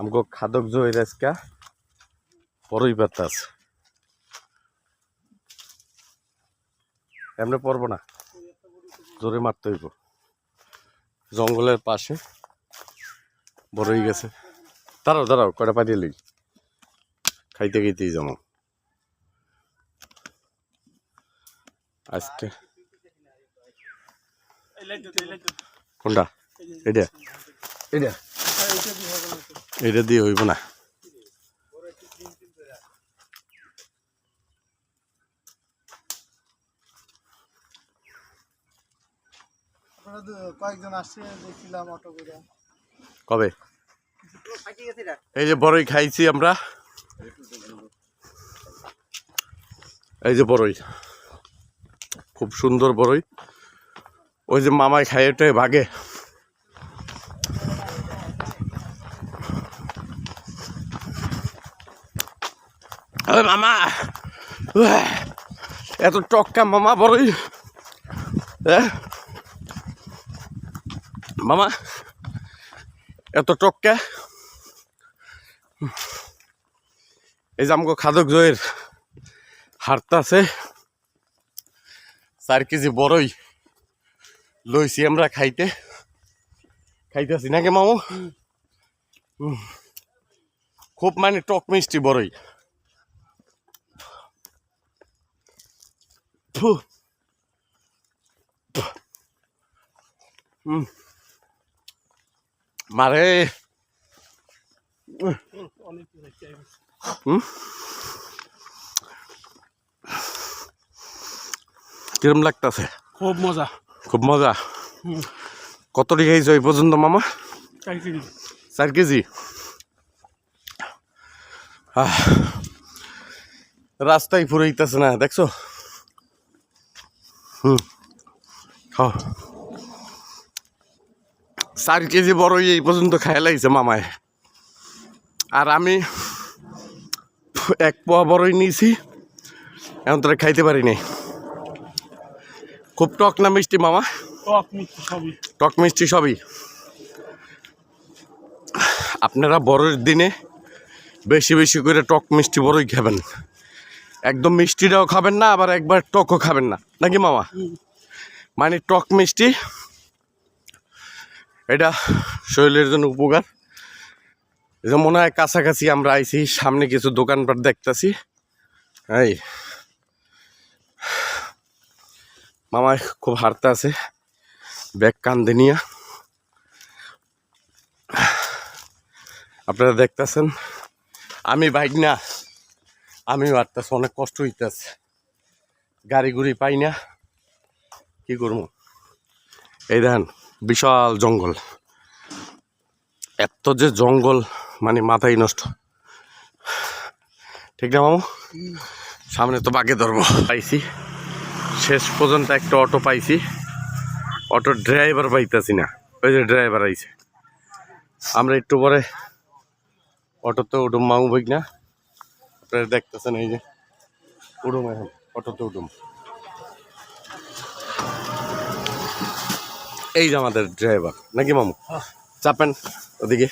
আমাকে খাদক জয়ের আজকা বড়ই পাতা আছে এমনি পড়ব না, জোরে মারতে হইব। জঙ্গলের পাশে বড়ই গেছে। দাঁড়াও দাঁড়াও, কয়টা পানি লই? খাইতে খাইতেই যেমন আজকে কোনটা? এটা এটা এটা দিয়ে হইব না। কয়েকজন আসছে দেখছিলাম অটো করে। কবে? এই যে বড়ই খাইছি আমরা। এই যে বড়ই খুব সুন্দর বড়ই ওই যে মামাই খাই ওটাই ভাগে। আরে মামা। এত টক্কা মামা বড়ই। মামা, এত টক্কা। এই যে আমাকে খাদক জয়ের হারতা আছে, চার কেজি বড়ই লইছি আমরা খাইতে। খাইতেছি নাকি মামু। খুব মানে টক মিষ্টি বড়ই। ফু। মারে কিরম লাগতেছে? খুব মজা। খুব মজা? কত খাইছো এই পর্যন্ত মামা? চার কেজি। রাস্তায় ফুরাইতেছে না দেখছ? হুম খাও চার কেজি বড়ই এই পর্যন্ত খাই লাগছে মামায় আর আমি এক পোয়া বড়ই নিয়েছি এখন তোরা খাইতে পারি নাই। খুব টক না মিষ্টি মামা? টক মিষ্টি সবই। টক মিষ্টি সবই। আপনারা বড়ের দিনে বেশি বেশি করে টক মিষ্টি বড়ই খাবেন। একদম মিষ্টিটাও খাবেন না আবার একবার টকও খাবেন না। নাকি মামা? মানে টক মিষ্টি। এটা শরীরের জন্য উপকার। যে মনে হয় কাছাকাছি আমরা আইছি সামনে কিছু দোকানপাট দেখতাছি। এই। মামা খুব হারতে আছে। ব্যাগ কান্দে নিয়ে। আপনারা দেখতেছেন আমি বাইক না আমি হারতেছি অনেক কষ্ট হইতেছে। গাড়ি গুড়ি পাই না। কি করব? এই দেখেন, বিশাল জঙ্গল। এত যে জঙ্গল মানে মাথায় নষ্ট। ঠিক না, মামু? সামনে তো বাঘে ধরবো। পাইছি। শেষ পর্যন্ত একটা অটো পাইছি। অটোর ড্রাইভার পাইতেছি না। ওই যে ড্রাইভার আইছে। আমরা একটু পরে অটোতে উঠুম, মামু ভাই না আপনারা দেখতেছেন, এই যে উঠুম এখন। অটোতে উঠুম এই যে আমাদের ড্রাইভার নাকি মামু? চাপেন ওদিকে।